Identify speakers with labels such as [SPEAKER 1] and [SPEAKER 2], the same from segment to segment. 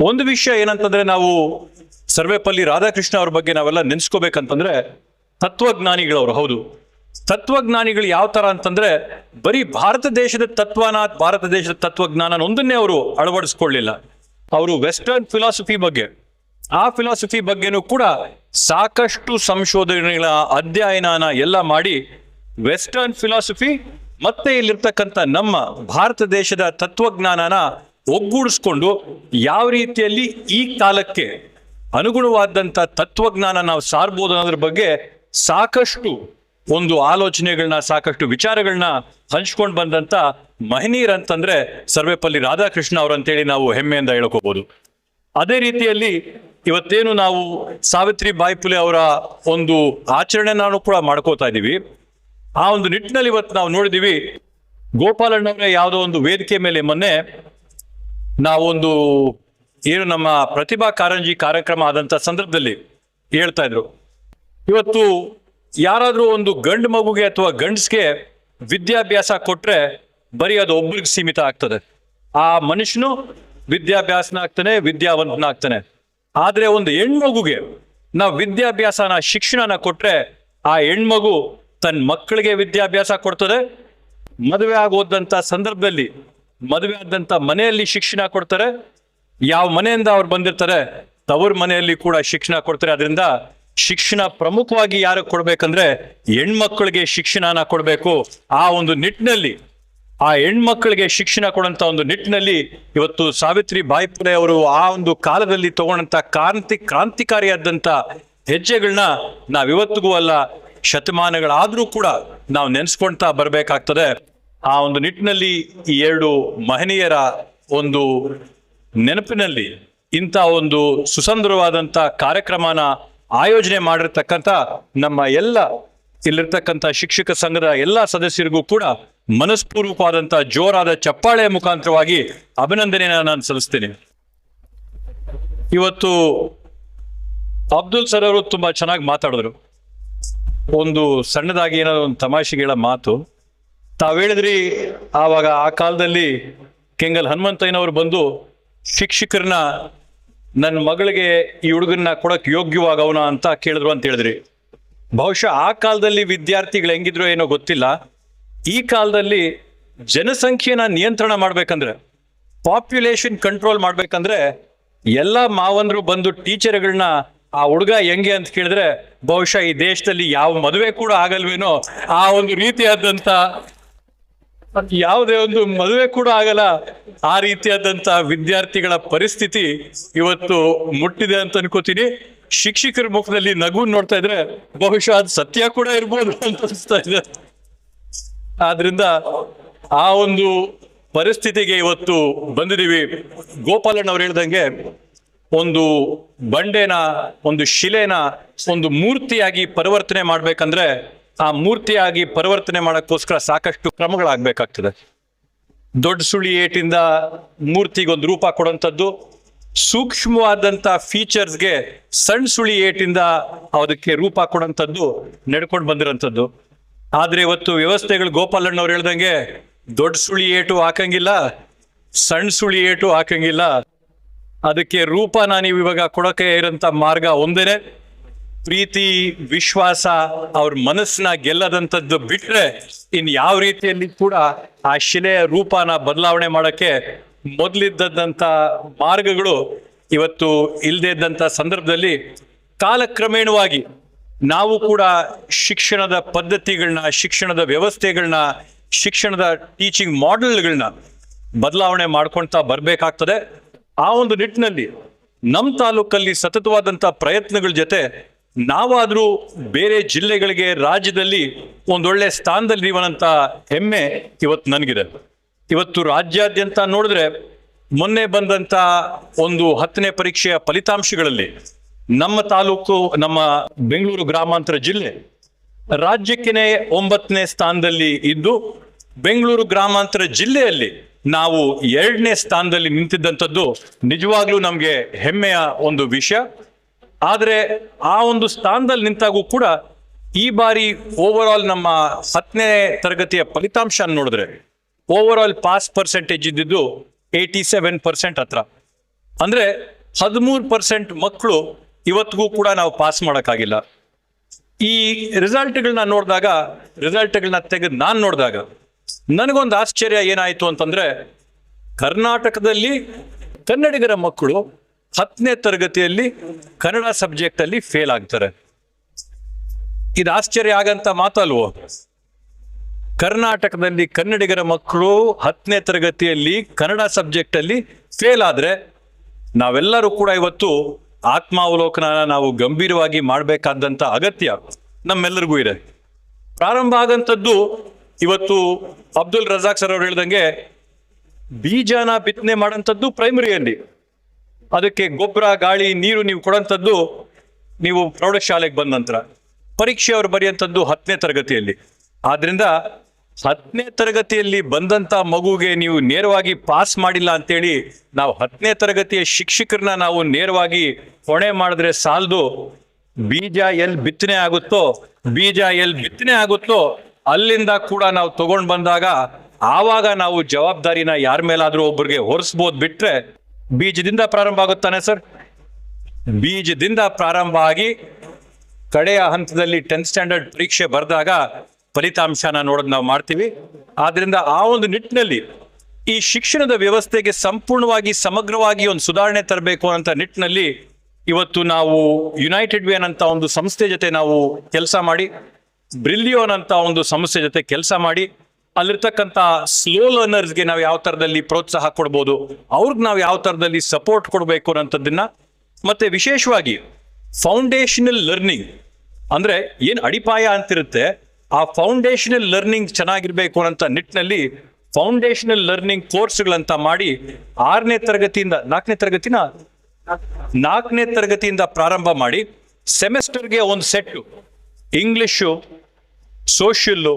[SPEAKER 1] ಒಂದು ವಿಷಯ ಏನಂತಂದ್ರೆ ನಾವು ಸರ್ವೇಪಲ್ಲಿ ರಾಧಾಕೃಷ್ಣ ಅವ್ರ ಬಗ್ಗೆ ನಾವೆಲ್ಲ ನೆನ್ಸ್ಕೋಬೇಕಂತಂದ್ರೆ ತತ್ವಜ್ಞಾನಿಗಳವರು, ಹೌದು. ತತ್ವಜ್ಞಾನಿಗಳು ಯಾವ ತರ ಅಂತಂದ್ರೆ ಬರೀ ಭಾರತ ದೇಶದ ತತ್ವನ ಭಾರತ ದೇಶದ ತತ್ವಜ್ಞಾನ ಒಂದನ್ನೇ ಅವರು ಅಳವಡಿಸ್ಕೊಳ್ಳಿಲ್ಲ. ಅವರು ವೆಸ್ಟರ್ನ್ ಫಿಲಾಸಫಿ ಬಗ್ಗೆ. ಆ ಫಿಲಾಸಫಿ ಬಗ್ಗೆನೂ ಕೂಡ ಸಾಕಷ್ಟು ಸಂಶೋಧನೆಗಳ ಅಧ್ಯಯನನ ಎಲ್ಲ ಮಾಡಿ ವೆಸ್ಟರ್ನ್ ಫಿಲಾಸಫಿ ಮತ್ತೆ ಇಲ್ಲಿರ್ತಕ್ಕಂಥ ನಮ್ಮ ಭಾರತ ದೇಶದ ತತ್ವಜ್ಞಾನನ ಒಗ್ಗೂಡಿಸ್ಕೊಂಡು ಯಾವ ರೀತಿಯಲ್ಲಿ ಈ ಕಾಲಕ್ಕೆ ಅನುಗುಣವಾದಂಥ ತತ್ವಜ್ಞಾನ ನಾವು ಸಾರ್ಬೋದು ಅನ್ನೋದ್ರ ಬಗ್ಗೆ ಸಾಕಷ್ಟು ಒಂದು ಆಲೋಚನೆಗಳನ್ನ, ಸಾಕಷ್ಟು ವಿಚಾರಗಳನ್ನ ಹಂಚ್ಕೊಂಡು ಬಂದಂತ ಮಹನೀಯರ್ ಅಂತಂದ್ರೆ ಸರ್ವೇಪಲ್ಲಿ ರಾಧಾಕೃಷ್ಣ ಅವರಂತೇಳಿ ನಾವು ಹೆಮ್ಮೆಯಿಂದ ಹೇಳ್ಕೋಬಹುದು ಅದೇ ರೀತಿಯಲ್ಲಿ ಇವತ್ತೇನು ನಾವು ಸಾವಿತ್ರಿ ಬಾಯಿ ಫುಲೆ ಅವರ ಒಂದು ಆಚರಣೆ ನಾನು ಕೂಡ ಮಾಡ್ಕೋತಾ ಇದ್ದೀವಿ ಆ ಒಂದು ನಿಟ್ಟಿನಲ್ಲಿ ಇವತ್ತು ನಾವು ನೋಡಿದೀವಿ ಗೋಪಾಲಣ್ಣವರೇ ಯಾವುದೋ ಒಂದು ವೇದಿಕೆ ಮೇಲೆ ಮೊನ್ನೆ ನಾವೊಂದು ಏನು ನಮ್ಮ ಪ್ರತಿಭಾ ಕಾರಂಜಿ ಕಾರ್ಯಕ್ರಮ ಆದಂತ ಸಂದರ್ಭದಲ್ಲಿ ಹೇಳ್ತಾ ಇದ್ರು. ಇವತ್ತು ಯಾರಾದರೂ ಒಂದು ಗಂಡು ಮಗುಗೆ ಅಥವಾ ಗಂಡ್ಸ್ಗೆ ವಿದ್ಯಾಭ್ಯಾಸ ಕೊಟ್ರೆ ಬರೀ ಅದು ಒಬ್ರಿಗೆ ಸೀಮಿತ ಆಗ್ತದೆ. ಆ ಮನುಷ್ಯನು ವಿದ್ಯಾಭ್ಯಾಸನ ಆಗ್ತಾನೆ, ವಿದ್ಯಾವಂತನ ಆಗ್ತಾನೆ. ಆದ್ರೆ ಒಂದು ಹೆಣ್ಮಗುಗೆ ನಾವು ವಿದ್ಯಾಭ್ಯಾಸನ, ಶಿಕ್ಷಣನ ಕೊಟ್ರೆ ಆ ಹೆಣ್ಮಗು ತನ್ನ ಮಕ್ಕಳಿಗೆ ವಿದ್ಯಾಭ್ಯಾಸ ಕೊಡ್ತದೆ. ಮದುವೆ ಆಗೋದಂತ ಸಂದರ್ಭದಲ್ಲಿ ಮದುವೆ ಆದಂತ ಮನೆಯಲ್ಲಿ ಶಿಕ್ಷಣ ಕೊಡ್ತಾರೆ. ಯಾವ ಮನೆಯಿಂದ ಅವ್ರು ಬಂದಿರ್ತಾರೆ, ತವರ್ ಮನೆಯಲ್ಲಿ ಕೂಡ ಶಿಕ್ಷಣ ಕೊಡ್ತಾರೆ. ಅದರಿಂದ ಶಿಕ್ಷಣ ಪ್ರಮುಖವಾಗಿ ಯಾರು ಕೊಡ್ಬೇಕಂದ್ರೆ ಹೆಣ್ಮಕ್ಳಿಗೆ ಶಿಕ್ಷಣನ ಕೊಡಬೇಕು. ಆ ಒಂದು ನಿಟ್ಟಿನಲ್ಲಿ, ಆ ಹೆಣ್ಮಕ್ಳಿಗೆ ಶಿಕ್ಷಣ ಕೊಡುವಂತ ಒಂದು ನಿಟ್ಟಿನಲ್ಲಿ ಇವತ್ತು ಸಾವಿತ್ರಿ ಬಾಯಿ ಪುಲೆ ಅವರು ಆ ಒಂದು ಕಾಲದಲ್ಲಿ ತಗೊಂಡಂತ ಕ್ರಾಂತಿ ಕ್ರಾಂತಿಕಾರಿಯಾದಂತ ಹೆಜ್ಜೆಗಳನ್ನ ನಾವಿವತ್ತಿಗೂ ಅಲ್ಲ ಶತಮಾನಗಳಾದ್ರೂ ಕೂಡ ನಾವು ನೆನೆಸ್ಕೊಳ್ತಾ ಬರ್ಬೇಕಾಗ್ತದೆ. ಆ ಒಂದು ನಿಟ್ಟಿನಲ್ಲಿ ಈ ಎರಡು ಮಹನೀಯರ ಒಂದು ನೆನಪಿನಲ್ಲಿ ಇಂಥ ಒಂದು ಸುಸಂದರವಾದಂಥ ಕಾರ್ಯಕ್ರಮನ ಆಯೋಜನೆ ಮಾಡಿರ್ತಕ್ಕಂಥ ನಮ್ಮ ಎಲ್ಲ ಇಲ್ಲಿರ್ತಕ್ಕಂಥ ಶಿಕ್ಷಕ ಸಂಘದ ಎಲ್ಲ ಸದಸ್ಯರಿಗೂ ಕೂಡ ಮನಸ್ಪೂರ್ವಕವಾದಂಥ ಜೋರಾದ ಚಪ್ಪಾಳೆಯ ಮುಖಾಂತರವಾಗಿ ಅಭಿನಂದನೆಯನ್ನು ನಾನು ಸಲ್ಲಿಸ್ತೇನೆ. ಇವತ್ತು ಅಬ್ದುಲ್ ಸರ್ ಅವರು ತುಂಬಾ ಚೆನ್ನಾಗಿ ಮಾತಾಡಿದ್ರು. ಒಂದು ಸಣ್ಣದಾಗಿ ಏನೋ ಒಂದು ತಮಾಷೆಗಳ ಮಾತು. ತಾವ್ ಹೇಳಿದ್ರಿ, ಆವಾಗ ಆ ಕಾಲದಲ್ಲಿ ಕೆಂಗಲ್ ಹನುಮಂತಯ್ಯನವರು ಬಂದು ಶಿಕ್ಷಕರನ್ನ ನನ್ನ ಮಗಳಿಗೆ ಈ ಹುಡುಗನ್ನ ಕೊಡಕ್ ಯೋಗ್ಯವಾಗವನ ಅಂತ ಕೇಳಿದ್ರು ಅಂತ ಹೇಳಿದ್ರಿ. ಬಹುಶಃ ಆ ಕಾಲದಲ್ಲಿ ವಿದ್ಯಾರ್ಥಿಗಳು ಹೆಂಗಿದ್ರು ಏನೋ ಗೊತ್ತಿಲ್ಲ. ಈ ಕಾಲದಲ್ಲಿ ಜನಸಂಖ್ಯೆನ ನಿಯಂತ್ರಣ ಮಾಡ್ಬೇಕಂದ್ರೆ, ಪಾಪ್ಯುಲೇಷನ್ ಕಂಟ್ರೋಲ್ ಮಾಡ್ಬೇಕಂದ್ರೆ, ಎಲ್ಲ ಮಾವಂದ್ರು ಬಂದು ಟೀಚರ್ಗಳನ್ನ, ಆ ಹುಡುಗ ಹೆಂಗೆ? ಅಂತ ಕೇಳಿದ್ರೆ, ಬಹುಶಃ ಈ ದೇಶದಲ್ಲಿ ಯಾವ ಮದುವೆ ಕೂಡ ಆಗಲ್ವೇನೋ ಆ ಒಂದು ರೀತಿಯಾದಂತ ಯಾವುದೇ ಒಂದು ಮದುವೆ ಕೂಡ ಆಗಲ್ಲ. ಆ ರೀತಿಯಾದಂತಹ ವಿದ್ಯಾರ್ಥಿಗಳ ಪರಿಸ್ಥಿತಿ ಇವತ್ತು ಮುಟ್ಟಿದೆ ಅಂತ ಅನ್ಕೋತೀನಿ. ಶಿಕ್ಷಕರ ಮುಖದಲ್ಲಿ ನಗು ನೋಡ್ತಾ ಇದ್ರೆ ಬಹುಶಃ ಅದು ಸತ್ಯ ಕೂಡ ಇರ್ಬೋದು ಅಂತ ಅನಿಸ್ತಾ ಇದೆ. ಆದ್ರಿಂದ ಆ ಒಂದು ಪರಿಸ್ಥಿತಿಗೆ ಇವತ್ತು ಬಂದಿದ್ದೀವಿ. ಗೋಪಾಲಣ್ಣ ಅವ್ರು ಹೇಳ್ದಂಗೆ ಒಂದು ಬಂಡೆನ, ಒಂದು ಶಿಲೆನ, ಒಂದು ಮೂರ್ತಿಯಾಗಿ ಪರಿವರ್ತನೆ ಮಾಡ್ಬೇಕಂದ್ರೆ ಆ ಮೂರ್ತಿಯಾಗಿ ಪರಿವರ್ತನೆ ಮಾಡೋಕ್ಕೋಸ್ಕರ ಸಾಕಷ್ಟು ಕ್ರಮಗಳಾಗಬೇಕಾಗ್ತದೆ. ದೊಡ್ಡ ಸುಳಿ ಏಟಿಂದ ಮೂರ್ತಿಗೆ ಒಂದು ರೂಪ ಕೊಡುವಂಥದ್ದು, ಸೂಕ್ಷ್ಮವಾದಂಥ ಫೀಚರ್ಸ್ಗೆ ಸಣ್ಣ ಸುಳಿ ಏಟಿಂದ ಅದಕ್ಕೆ ರೂಪ ಕೊಡುವಂಥದ್ದು ನಡ್ಕೊಂಡು ಬಂದಿರೋಂಥದ್ದು. ಆದರೆ ಇವತ್ತು ವ್ಯವಸ್ಥೆಗಳು ಗೋಪಾಲಣ್ಣವ್ರು ಹೇಳ್ದಂಗೆ ದೊಡ್ಡ ಸುಳಿ ಏಟು ಹಾಕಂಗಿಲ್ಲ, ಸಣ್ಣ ಸುಳಿ ಏಟು ಹಾಕಂಗಿಲ್ಲ. ಅದಕ್ಕೆ ರೂಪ ನಾನು ಇವಾಗ ಕೊಡಕ್ಕೆ ಇರೋಂಥ ಮಾರ್ಗ ಒಂದೇನೆ. ಪ್ರೀತಿ, ವಿಶ್ವಾಸ ಅವ್ರ ಮನಸ್ಸನ್ನ ಗೆಲ್ಲದಂಥದ್ದು ಬಿಟ್ರೆ ಇನ್ ಯಾವ ರೀತಿಯಲ್ಲಿ ಕೂಡ ಆ ಶಿಲೆಯ ರೂಪನ ಬದಲಾವಣೆ ಮಾಡೋಕ್ಕೆ ಮೊದಲಿದ್ದಂಥ ಮಾರ್ಗಗಳು ಇವತ್ತು ಇಲ್ಲದೆ ಇದ್ದಂಥ ಸಂದರ್ಭದಲ್ಲಿ ಕಾಲಕ್ರಮೇಣವಾಗಿ ನಾವು ಕೂಡ ಶಿಕ್ಷಣದ ಪದ್ಧತಿಗಳನ್ನ, ಶಿಕ್ಷಣದ ವ್ಯವಸ್ಥೆಗಳನ್ನ, ಶಿಕ್ಷಣದ ಟೀಚಿಂಗ್ ಮಾಡೆಲ್ಗಳನ್ನ ಬದಲಾವಣೆ ಮಾಡ್ಕೊಳ್ತಾ ಬರಬೇಕಾಗ್ತದೆ. ಆ ಒಂದು ನಿಟ್ಟಿನಲ್ಲಿ ನಮ್ಮ ತಾಲೂಕಲ್ಲಿ ಸತತವಾದಂಥ ಪ್ರಯತ್ನಗಳ ಜೊತೆ ನಾವಾದ್ರೂ ಬೇರೆ ಜಿಲ್ಲೆಗಳಿಗೆ ರಾಜ್ಯದಲ್ಲಿ ಒಂದೊಳ್ಳೆ ಸ್ಥಾನದಲ್ಲಿ ಇರುವಂತ ಹೆಮ್ಮೆ ಇವತ್ತು ನನಗಿದೆ. ಇವತ್ತು ರಾಜ್ಯಾದ್ಯಂತ ನೋಡಿದ್ರೆ ಮೊನ್ನೆ ಬಂದಂತ ಒಂದು ಹತ್ತನೇ ಪರೀಕ್ಷೆಯ ಫಲಿತಾಂಶಗಳಲ್ಲಿ ನಮ್ಮ ತಾಲೂಕು, ನಮ್ಮ ಬೆಂಗಳೂರು ಗ್ರಾಮಾಂತರ ಜಿಲ್ಲೆ ರಾಜ್ಯಕ್ಕೇನೆ ಒಂಬತ್ತನೇ ಸ್ಥಾನದಲ್ಲಿ ಇದ್ದು ಬೆಂಗಳೂರು ಗ್ರಾಮಾಂತರ ಜಿಲ್ಲೆಯಲ್ಲಿ ನಾವು ಎರಡನೇ ಸ್ಥಾನದಲ್ಲಿ ನಿಂತಿದ್ದಂಥದ್ದು ನಿಜವಾಗ್ಲೂ ನಮಗೆ ಹೆಮ್ಮೆಯ ಒಂದು ವಿಷಯ. ಆದರೆ ಆ ಒಂದು ಸ್ಥಾನದಲ್ಲಿ ನಿಂತಾಗೂ ಕೂಡ ಈ ಬಾರಿ ಓವರ್ ಆಲ್ ನಮ್ಮ ಹತ್ತನೇ ತರಗತಿಯ ಫಲಿತಾಂಶ ನೋಡಿದ್ರೆ ಓವರ್ ಆಲ್ ಪಾಸ್ ಪರ್ಸೆಂಟೇಜ್ ಇದ್ದಿದ್ದು ಏಯ್ಟಿ ಸೆವೆನ್ ಪರ್ಸೆಂಟ್ ಹತ್ರ. ಅಂದ್ರೆ ಹದಿಮೂರು ಪರ್ಸೆಂಟ್ ಮಕ್ಕಳು ಇವತ್ತಿಗೂ ಕೂಡ ನಾವು ಪಾಸ್ ಮಾಡೋಕ್ಕಾಗಿಲ್ಲ. ಈ ರಿಸಲ್ಟ್ಗಳನ್ನ ನೋಡಿದಾಗ ರಿಸಲ್ಟ್ಗಳನ್ನ ತೆಗೆದು ನಾನು ನೋಡಿದಾಗ ನನಗೊಂದು ಆಶ್ಚರ್ಯ ಏನಾಯಿತು ಅಂತಂದ್ರೆ ಕರ್ನಾಟಕದಲ್ಲಿ ಕನ್ನಡಿಗರ ಮಕ್ಕಳು ಹತ್ತನೇ ತರಗತಿಯಲ್ಲಿ ಕನ್ನಡ ಸಬ್ಜೆಕ್ಟ್ ಅಲ್ಲಿ ಫೇಲ್ ಆಗ್ತಾರೆ. ಇದು ಆಶ್ಚರ್ಯ ಆಗಂತ ಮಾತಲ್ವೋ? ಕರ್ನಾಟಕದಲ್ಲಿ ಕನ್ನಡಿಗರ ಮಕ್ಕಳು ಹತ್ತನೇ ತರಗತಿಯಲ್ಲಿ ಕನ್ನಡ ಸಬ್ಜೆಕ್ಟ್ ಅಲ್ಲಿ ಫೇಲ್ ಆದ್ರೆ ನಾವೆಲ್ಲರೂ ಕೂಡ ಇವತ್ತು ಆತ್ಮಾವಲೋಕನ ನಾವು ಗಂಭೀರವಾಗಿ ಮಾಡಬೇಕಾದಂತ ಅಗತ್ಯ ನಮ್ಮೆಲ್ಲರಿಗೂ ಇದೆ. ಪ್ರಾರಂಭ ಆದಂಥದ್ದು ಇವತ್ತು ಅಬ್ದುಲ್ ರಜಾಕ್ ಸರ್ ಅವ್ರು ಹೇಳ್ದಂಗೆ ಬೀಜನ ಬಿತ್ತನೆ ಮಾಡಂಥದ್ದು ಪ್ರೈಮರಿಯಲ್ಲಿ ಅದಕ್ಕೆ ಗೊಬ್ಬರ, ಗಾಳಿ, ನೀರು ನೀವು ಕೊಡೋಂಥದ್ದು ನೀವು ಪ್ರೌಢಶಾಲೆಗೆ ಬಂದ ನಂತರ. ಪರೀಕ್ಷೆ ಅವರು ಬರೆಯುವಂಥದ್ದು ಹತ್ತನೇ ತರಗತಿಯಲ್ಲಿ. ಆದ್ರಿಂದ ಹತ್ತನೇ ತರಗತಿಯಲ್ಲಿ ಬಂದಂತ ಮಗುಗೆ ನೀವು ನೇರವಾಗಿ ಪಾಸ್ ಮಾಡಿಲ್ಲ ಅಂತೇಳಿ ನಾವು ಹತ್ತನೇ ತರಗತಿಯ ಶಿಕ್ಷಕರನ್ನ ನಾವು ನೇರವಾಗಿ ಹೊಣೆ ಮಾಡಿದ್ರೆ ಸಾಲದು. ಬೀಜ ಎಲ್ಲಿ ಬಿತ್ತನೆ ಆಗುತ್ತೋ, ಬೀಜ ಎಲ್ಲಿ ಬಿತ್ತನೆ ಆಗುತ್ತೋ ಅಲ್ಲಿಂದ ಕೂಡ ನಾವು ತಗೊಂಡು ಬಂದಾಗ ಆವಾಗ ನಾವು ಜವಾಬ್ದಾರಿನ ಯಾರ ಮೇಲಾದ್ರೂ ಒಬ್ಬರಿಗೆ ಹೊರಿಸ್ಬೋದು ಬಿಟ್ರೆ ಬೀಜದಿಂದ ಪ್ರಾರಂಭ ಆಗುತ್ತಾನೆ ಸರ್. ಬೀಜದಿಂದ ಪ್ರಾರಂಭ ಆಗಿ ಕಡೆಯ ಹಂತದಲ್ಲಿ ಟೆಂತ್ ಸ್ಟ್ಯಾಂಡರ್ಡ್ ಪರೀಕ್ಷೆ ಬರೆದಾಗ ಫಲಿತಾಂಶನ ನೋಡೋದು ನಾವು ಮಾಡ್ತೀವಿ. ಆದ್ರಿಂದ ಆ ಒಂದು ನಿಟ್ಟಿನಲ್ಲಿ ಈ ಶಿಕ್ಷಣದ ವ್ಯವಸ್ಥೆಗೆ ಸಂಪೂರ್ಣವಾಗಿ ಸಮಗ್ರವಾಗಿ ಒಂದು ಸುಧಾರಣೆ ತರಬೇಕು ಅಂತ ನಿಟ್ಟಿನಲ್ಲಿ ಇವತ್ತು ನಾವು ಯುನೈಟೆಡ್ ವೇನ್ ಅಂತ ಒಂದು ಸಂಸ್ಥೆ ಜೊತೆ ನಾವು ಕೆಲಸ ಮಾಡಿ ಬ್ರಿಲಿಯೋನ್ ಅಂತ ಒಂದು ಸಂಸ್ಥೆ ಜೊತೆ ಕೆಲಸ ಮಾಡಿ ಅಲ್ಲಿರ್ತಕ್ಕಂಥ ಸ್ಲೋ ಲರ್ನರ್ಸ್ಗೆ ನಾವು ಯಾವ ಥರದಲ್ಲಿ ಪ್ರೋತ್ಸಾಹ ಕೊಡ್ಬೋದು? ಅವ್ರಿಗೆ ನಾವು ಯಾವ ಥರದಲ್ಲಿ ಸಪೋರ್ಟ್ ಕೊಡಬೇಕು ಅನ್ನೋಂಥದ್ದನ್ನ ಮತ್ತೆ ವಿಶೇಷವಾಗಿ ಫೌಂಡೇಶನಲ್ ಲರ್ನಿಂಗ್ ಅಂದ್ರೆ ಏನು ಅಡಿಪಾಯ ಅಂತಿರುತ್ತೆ, ಆ ಫೌಂಡೇಶನಲ್ ಲರ್ನಿಂಗ್ ಚೆನ್ನಾಗಿರ್ಬೇಕು ಅನ್ನೋಂಥ ನಿಟ್ಟಿನಲ್ಲಿ ಫೌಂಡೇಶನಲ್ ಲರ್ನಿಂಗ್ ಕೋರ್ಸ್ಗಳಂತ ಮಾಡಿ ಆರನೇ ತರಗತಿಯಿಂದ ನಾಲ್ಕನೇ ತರಗತಿನ ನಾಲ್ಕನೇ ತರಗತಿಯಿಂದ ಪ್ರಾರಂಭ ಮಾಡಿ ಸೆಮೆಸ್ಟರ್ಗೆ ಒಂದು set English social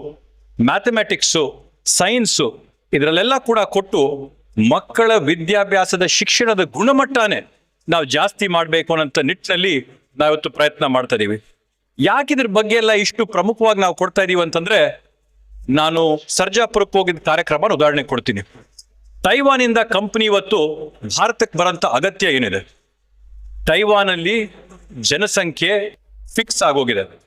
[SPEAKER 1] mathematics science ಇದರಲ್ಲೆಲ್ಲ ಕೂಡ ಕೊಟ್ಟು ಮಕ್ಕಳ ವಿದ್ಯಾಭ್ಯಾಸದ ಶಿಕ್ಷಣದ ಗುಣಮಟ್ಟನೇ ನಾವು ಜಾಸ್ತಿ ಮಾಡಬೇಕು ಅನ್ನೋಂಥ ನಿಟ್ಟಿನಲ್ಲಿ ನಾವಿವತ್ತು ಪ್ರಯತ್ನ ಮಾಡ್ತಾ ಇದೀವಿ. ಯಾಕೆ ಇದ್ರ ಬಗ್ಗೆ ಎಲ್ಲ ಇಷ್ಟು ಪ್ರಮುಖವಾಗಿ ನಾವು ಕೊಡ್ತಾ ಇದೀವಿ ಅಂತಂದ್ರೆ, ನಾನು ಸರ್ಜಾಪುರಕ್ಕೆ ಹೋಗಿದ್ದ ಕಾರ್ಯಕ್ರಮ ಉದಾಹರಣೆ ಕೊಡ್ತೀನಿ. ತೈವಾನಿಂದ ಕಂಪ್ನಿ ಇವತ್ತು ಭಾರತಕ್ಕೆ ಬರೋಂಥ ಅಗತ್ಯ ಏನಿದೆ? ತೈವಾನಲ್ಲಿ ಜನಸಂಖ್ಯೆ ಫಿಕ್ಸ್ ಆಗೋಗಿದೆ.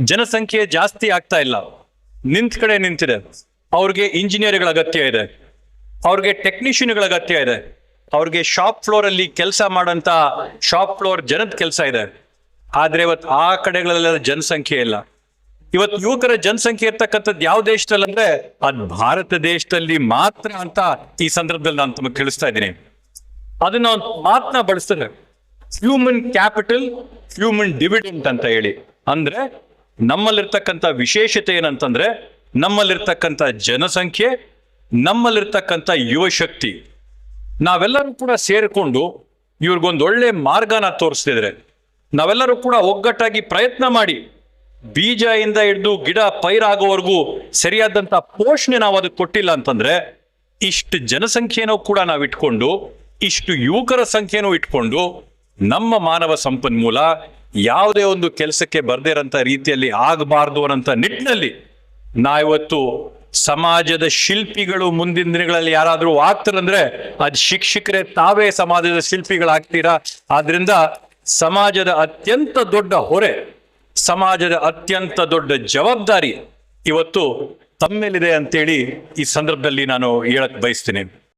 [SPEAKER 1] ಜನಸಂಖ್ಯೆ ಜಾಸ್ತಿ ಆಗ್ತಾ ಇಲ್ಲ. ನಿಂತ ಕಡೆ ನಿಂತಿದೆ. ಅವ್ರಿಗೆ ಇಂಜಿನಿಯರ್ಗಳ ಅಗತ್ಯ ಇದೆ. ಅವ್ರಿಗೆ ಟೆಕ್ನಿಷಿಯನ್ಗಳ ಅಗತ್ಯ ಇದೆ. ಅವ್ರಿಗೆ ಶಾಪ್ ಫ್ಲೋರ್ ಅಲ್ಲಿ ಕೆಲಸ ಮಾಡೋಂಥ ಶಾಪ್ ಫ್ಲೋರ್ ಜನದ ಕೆಲಸ ಇದೆ. ಆದ್ರೆ ಇವತ್ತು ಆ ಕಡೆಗಳಲ್ಲ ಜನಸಂಖ್ಯೆ ಇಲ್ಲ. ಇವತ್ತು ಯುವಕರ ಜನಸಂಖ್ಯೆ ಇರ್ತಕ್ಕಂಥದ್ದು ಯಾವ ದೇಶದಲ್ಲಿ ಅಂದ್ರೆ ಅದ್ ಭಾರತ ದೇಶದಲ್ಲಿ ಮಾತ್ರ ಅಂತ ಈ ಸಂದರ್ಭದಲ್ಲಿ ನಾನು ತಮಗೆ ತಿಳಿಸ್ತಾ ಇದ್ದೀನಿ. ಅದನ್ನ ಮಾತನ್ನ ಬಳಸ್ತಾರೆ ಹ್ಯೂಮನ್ ಕ್ಯಾಪಿಟಲ್ ಹ್ಯೂಮನ್ ಡಿವಿಡೆಂಟ್ ಅಂತ ಹೇಳಿ. ಅಂದ್ರೆ ನಮ್ಮಲ್ಲಿರ್ತಕ್ಕಂಥ ವಿಶೇಷತೆ ಏನಂತಂದ್ರೆ ನಮ್ಮಲ್ಲಿರ್ತಕ್ಕಂಥ ಜನಸಂಖ್ಯೆ, ನಮ್ಮಲ್ಲಿರ್ತಕ್ಕಂಥ ಯುವಶಕ್ತಿ ನಾವೆಲ್ಲರೂ ಕೂಡ ಸೇರಿಕೊಂಡು ಇವ್ರಿಗೊಂದು ಒಳ್ಳೆ ಮಾರ್ಗನ ತೋರಿಸ್ತಿದ್ರೆ, ನಾವೆಲ್ಲರೂ ಕೂಡ ಒಗ್ಗಟ್ಟಾಗಿ ಪ್ರಯತ್ನ ಮಾಡಿ ಬೀಜದಿಂದ ಹಿಡಿದು ಗಿಡ ಪೈರಾಗೋವರೆಗೂ ಸರಿಯಾದಂಥ ಪೋಷಣೆ ನಾವು ಅದಕ್ಕೆ ಕೊಟ್ಟಿಲ್ಲ ಅಂತಂದ್ರೆ, ಇಷ್ಟು ಜನಸಂಖ್ಯೆನೂ ಕೂಡ ನಾವು ಇಟ್ಕೊಂಡು, ಇಷ್ಟು ಯುವಕರ ಸಂಖ್ಯೆನೂ ಇಟ್ಕೊಂಡು, ನಮ್ಮ ಮಾನವ ಸಂಪನ್ಮೂಲ ಯಾವುದೇ ಒಂದು ಕೆಲಸಕ್ಕೆ ಬರ್ದೇ ಇರೋಂಥ ರೀತಿಯಲ್ಲಿ ಆಗಬಾರ್ದು ಅನ್ನೋಂಥ ನಿಟ್ಟಿನಲ್ಲಿ ನಾವಿವತ್ತು ಸಮಾಜದ ಶಿಲ್ಪಿಗಳು ಮುಂದಿನ ದಿನಗಳಲ್ಲಿ ಯಾರಾದರೂ ಆಗ್ತಾರಂದ್ರೆ ಅದು ಶಿಕ್ಷಕರೇ ತಾವೇ ಸಮಾಜದ ಶಿಲ್ಪಿಗಳಾಗ್ತೀರಾ? ಆದ್ರಿಂದ ಸಮಾಜದ ಅತ್ಯಂತ ದೊಡ್ಡ ಹೊರೆ, ಸಮಾಜದ ಅತ್ಯಂತ ದೊಡ್ಡ ಜವಾಬ್ದಾರಿ ಇವತ್ತು ತಮ್ಮೇಲಿದೆ ಅಂತೇಳಿ ಈ ಸಂದರ್ಭದಲ್ಲಿ ನಾನು ಹೇಳಕ್ ಬಯಸ್ತೀನಿ.